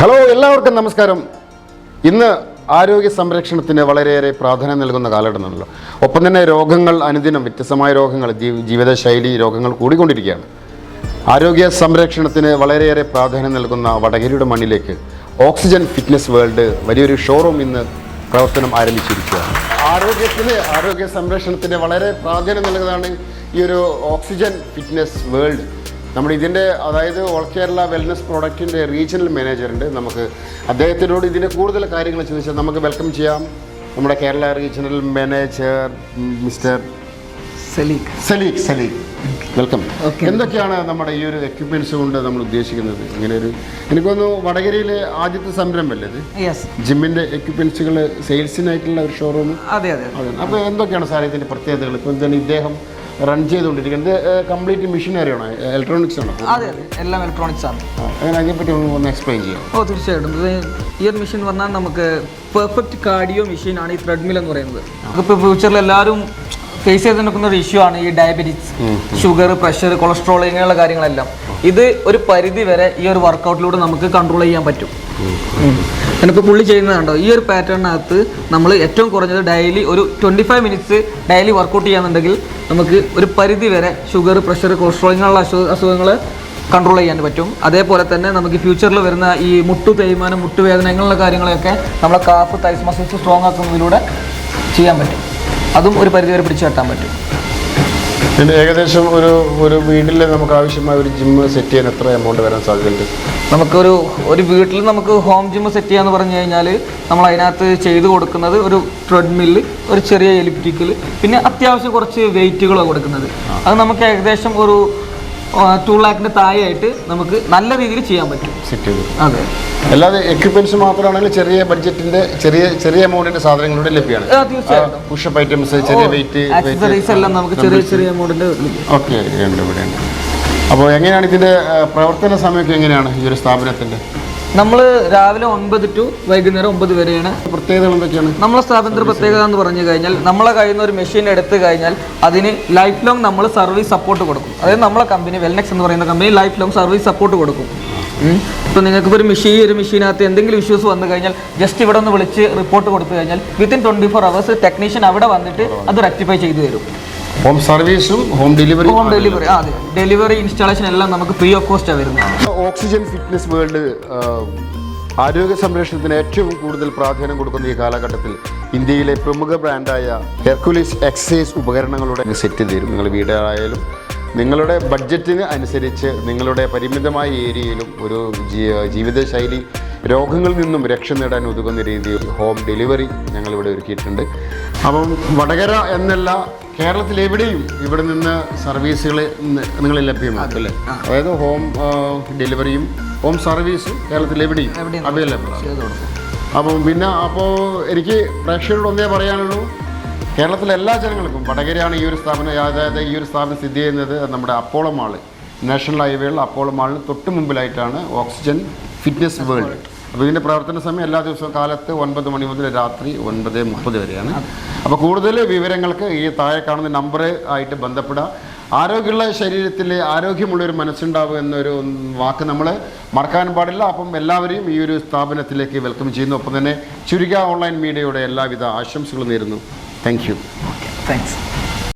Hello എല്ലാവർക്കും നമസ്കാരം. ഇന്ന് ആരോഗ്യ സംരക്ഷണത്തിന് വളരെയേറെ പ്രാധാന്യം നൽകുന്ന കാലഘട്ടമാണല്ലോ. ഒപ്പം തന്നെ രോഗങ്ങൾ അനുദിനം വ്യത്യസ്തമായ രോഗങ്ങൾ ജീവിതശൈലി രോഗങ്ങൾ കൂടിക്കൊണ്ടിരിക്കുകയാണ്. ആരോഗ്യ സംരക്ഷണത്തിന് വളരെയേറെ പ്രാധാന്യം നൽകുന്ന വടകരയുടെ മണ്ണിലേക്ക് ഓക്സിജൻ ഫിറ്റ്നസ് വേൾഡ് വലിയൊരു ഷോറൂം ഇന്ന് പ്രവർത്തനം ആരംഭിച്ചിരിക്കുകയാണ്. ആരോഗ്യത്തിന് ആരോഗ്യ സംരക്ഷണത്തിന് വളരെ പ്രാധാന്യം നൽകുന്നതാണ് ഈ ഒരു ഓക്സിജൻ ഫിറ്റ്നസ് വേൾഡ്. നമ്മുടെ ഇതിന്റെ അതായത് ഓൾ കേരള വെൽനസ് പ്രോഡക്റ്റിന്റെ റീജിയണൽ മാനേജറുണ്ട് നമുക്ക് അദ്ദേഹത്തിനോട് ഇതിന്റെ കൂടുതൽ കാര്യങ്ങൾ ചോദിച്ചാൽ നമുക്ക് വെൽക്കം ചെയ്യാം. നമ്മുടെ Kerala regional manager mister Saleekh. Saleekh Saleekh. Welcome എന്തൊക്കെയാണ് നമ്മുടെ ഈ ഒരു എക്യുപ്മെന്റ്സ് കൊണ്ട് നമ്മൾ ഉദ്ദേശിക്കുന്നത്? ഇങ്ങനെ ഒരു എനിക്കൊന്ന് വടകരയിലെ ആദ്യത്തെ സംരംഭമല്ലേ ഇത്? യെസ് എക്യുപ്മെന്റ്സുകൾ സെയിൽസിനായിട്ടുള്ള ഒരു ഷോറൂം അതെ അതെ അപ്പൊ എന്തൊക്കെയാണ് സാർ ഇതിന്റെ പ്രത്യേകതകൾ? ഇപ്പൊ എന്താണ് ഇദ്ദേഹം റൺ ചെയ്തുകൊണ്ടിരിക്കുന്നത് കംപ്ലീറ്റ് മെഷീനറി ആണോ ഇലക്ട്രോണിക്സ് ആണോ. അതെ അതെ. എല്ലാം ഇലക്ട്രോണിക്സ് ആണ്. അങ്ങനെ അതിനെപ്പറ്റി ഒന്ന് എക്സ്പ്ലെയിൻ ചെയ്യാം. ഓ തീർച്ചയായിട്ടും. ഇത് ഈ ഒരു മെഷീൻ പറഞ്ഞാൽ നമുക്ക് പെർഫെക്റ്റ് കാർഡിയോ മെഷീനാണ് ഈ ത്രെഡ്മിൽ എന്ന് പറയുന്നത്. ഇപ്പോൾ ഫ്യൂച്ചറിൽ എല്ലാവരും ഫേസ് ചെയ്ത് നിൽക്കുന്ന ഒരു ഇഷ്യൂ ആണ് ഈ ഡയബറ്റീസ് ഷുഗർ പ്രഷർ കൊളസ്ട്രോൾ ഇങ്ങനെയുള്ള കാര്യങ്ങളെല്ലാം. ഇത് ഒരു പരിധി വരെ ഈ ഒരു വർക്കൗട്ടിലൂടെ നമുക്ക് കൺട്രോൾ ചെയ്യാൻ പറ്റും. എനിക്ക് പുള്ളി ചെയ്യുന്നതുണ്ടോ ഈ ഒരു പാറ്റേണിനകത്ത് നമ്മൾ ഏറ്റവും കുറഞ്ഞത് ഡെയിലി ഒരു twenty five minutes daily workout ചെയ്യാന്നുണ്ടെങ്കിൽ നമുക്ക് ഒരു പരിധി വരെ ഷുഗർ പ്രഷർ കൊളസ്ട്രോൾ ഇങ്ങനെയുള്ള അസു അസുഖങ്ങൾ കൺട്രോൾ ചെയ്യാൻ പറ്റും. അതേപോലെ തന്നെ നമുക്ക് ഫ്യൂച്ചറിൽ വരുന്ന ഈ മുട്ടു തേയ്മാനം മുട്ടുവേദന ഇങ്ങനെയുള്ള കാര്യങ്ങളൊക്കെ നമ്മളെ കാഫ് തൈസ് മസിൽസ് സ്ട്രോങ് ആക്കുന്നതിലൂടെ ചെയ്യാൻ പറ്റും. അതും ഒരു പരിധി വരെ പിടിച്ചു കെട്ടാൻ പറ്റും. പിന്നെ ഏകദേശം ഒരു ഒരു വീട്ടിൽ നമുക്ക് ആവശ്യമായ ഒരു ജിം സെറ്റ് ചെയ്യാൻ എത്ര എമൗണ്ട് വരാൻ സാധ്യതയുണ്ട്? നമുക്കൊരു ഒരു വീട്ടിൽ നമുക്ക് ഹോം ജിം സെറ്റ് ചെയ്യാന്ന് പറഞ്ഞു കഴിഞ്ഞാൽ നമ്മൾ അതിനകത്ത് ചെയ്തു കൊടുക്കുന്നത് ഒരു ട്രെഡ്മില്ല് ഒരു ചെറിയ എലിപ്റ്റിക്കൽ പിന്നെ അത്യാവശ്യം കുറച്ച് വെയിറ്റുകളാണ് കൊടുക്കുന്നത്. അത് നമുക്ക് ഏകദേശം ഒരു ടു ലാക്കിന്റെ താഴെയായിട്ട് നമുക്ക് നല്ല രീതിയിൽ ചെയ്യാൻ പറ്റും. സെറ്റ് ചെയ്ത്. അതെ. അല്ലാതെ എക്യുപ്മെന്റ്സ് മാത്രമാണെങ്കിൽ ചെറിയ ബഡ്ജറ്റിന്റെ ചെറിയ ചെറിയ എമൗണ്ടിന്റെ സാധനങ്ങളുടെ ലഭ്യമാണ്. തീർച്ചയായിട്ടും. പുഷപ്പ് ഐറ്റംസ് ചെറിയ വെയിറ്റ് ആക്സസറീസ് എല്ലാം നമുക്ക് ചെറിയ ചെറിയ എമൗണ്ടിന്റെ ഓക്കെ ഉണ്ട് ഇവിടെ ഉണ്ട്. അപ്പോൾ എങ്ങനെയാണ് ഇതിന്റെ പ്രവർത്തന സമയമൊക്കെ എങ്ങനെയാണ് ഈ ഒരു സ്ഥാപനത്തിന്റെ? നമ്മൾ രാവിലെ ഒൻപത് ടു വൈകുന്നേരം ഒമ്പത് വരെയാണ്. പ്രത്യേകതകൾ എന്തൊക്കെയാണ്? നമ്മളെ സ്ഥാപനത്തിന്റെ പ്രത്യേകത എന്ന് പറഞ്ഞു കഴിഞ്ഞാൽ നമ്മളെ കഴിയുന്ന ഒരു മെഷീൻ എടുത്തു കഴിഞ്ഞാൽ അതിന് ലൈഫ് ലോങ് നമ്മൾ സർവീസ് സപ്പോർട്ട് കൊടുക്കും. അതായത് നമ്മളെ കമ്പനി വെൽനെക്സ് എന്ന് പറയുന്ന company life long service support കൊടുക്കും. ഇപ്പോൾ നിങ്ങൾക്ക് ഒരു മെഷീൻ ഒരു മെഷീനകത്ത് എന്തെങ്കിലും ഇഷ്യൂസ് വന്നു കഴിഞ്ഞാൽ ജസ്റ്റ് ഇവിടെ ഒന്ന് വിളിച്ച് റിപ്പോർട്ട് കൊടുത്തു കഴിഞ്ഞാൽ within twenty four hours technician അവിടെ വന്നിട്ട് അത് റെക്ടിഫൈ ചെയ്തു തരും. ഹോം സർവീസും ഹോം ഡെലിവറി ഹോം ഡെലിവറി അതെ. ഡെലിവറി ഇൻസ്റ്റാളേഷൻ എല്ലാം നമുക്ക് ഫ്രീ ഓഫ് കോസ്റ്റാണ് വരുന്നത്. ഓക്സിജൻ ഫിറ്റ്നസ് വേൾഡ് ആരോഗ്യ സംരക്ഷണത്തിന് ഏറ്റവും കൂടുതൽ പ്രാധാന്യം കൊടുക്കുന്ന ഈ കാലഘട്ടത്തിൽ ഇന്ത്യയിലെ പ്രമുഖ ബ്രാൻഡായ ഹെർക്കുലിസ് എക്സസൈസ് ഉപകരണങ്ങളുടെ സെറ്റ് തരും. നിങ്ങൾ വീടായാലും നിങ്ങളുടെ ബഡ്ജറ്റിന് അനുസരിച്ച് നിങ്ങളുടെ പരിമിതമായ ഏരിയയിലും ഒരു ജീവിതശൈലി രോഗങ്ങളിൽ നിന്നും രക്ഷ നേടാൻ ഉതകുന്ന രീതിയിൽ ഹോം ഡെലിവറി ഞങ്ങളിവിടെ ഒരുക്കിയിട്ടുണ്ട്. അപ്പം വടകര എന്നല്ല കേരളത്തിൽ എവിടെയും ഇവിടെ നിന്ന് സർവീസുകൾ നിങ്ങൾ ലഭ്യമാക്കും അല്ലേ? അതായത് ഹോം ഡെലിവറിയും ഹോം സർവീസും കേരളത്തിൽ എവിടെയും അവൈലബിൾ അപ്പം പിന്നെ അപ്പോൾ എനിക്ക് പ്രേക്ഷകരോട് ഒന്നേ പറയാനുള്ളൂ. കേരളത്തിലെ എല്ലാ ജനങ്ങൾക്കും വടകരയാണ് ഈ ഒരു സ്ഥാപനം അതായത് ഈ ഒരു സ്ഥാപനം സ്ഥിതി ചെയ്യുന്നത് നമ്മുടെ അപ്പോളോ മാൾ നാഷണൽ ഹൈവേയിൽ അപ്പോളോ മാളിന് തൊട്ട് മുമ്പിലായിട്ടാണ് ഓക്സിജൻ ഫിറ്റ്നസ് വേൾഡ്. അപ്പോൾ ഇതിന്റെ പ്രവർത്തന സമയം എല്ലാ ദിവസവും കാലത്ത് ഒൻപത് മണി മുതൽ രാത്രി ഒൻപത് മുപ്പത് വരെയാണ്. അപ്പോൾ കൂടുതൽ വിവരങ്ങൾക്ക് ഈ താഴെ കാണുന്ന നമ്പർ ആയിട്ട് ബന്ധപ്പെടുക. ആരോഗ്യമുള്ള ശരീരത്തിൽ ആരോഗ്യമുള്ളൊരു മനസ്സുണ്ടാവുക എന്നൊരു വാക്ക് നമ്മൾ മറക്കാൻ പാടില്ല. അപ്പം എല്ലാവരെയും ഈ ഒരു സ്ഥാപനത്തിലേക്ക് വെൽക്കം ചെയ്യുന്നു. ഒപ്പം തന്നെ ചുരുക്ക ഓൺലൈൻ മീഡിയയുടെ എല്ലാവിധ ആശംസകളും നേരുന്നു. thank you. Thanks.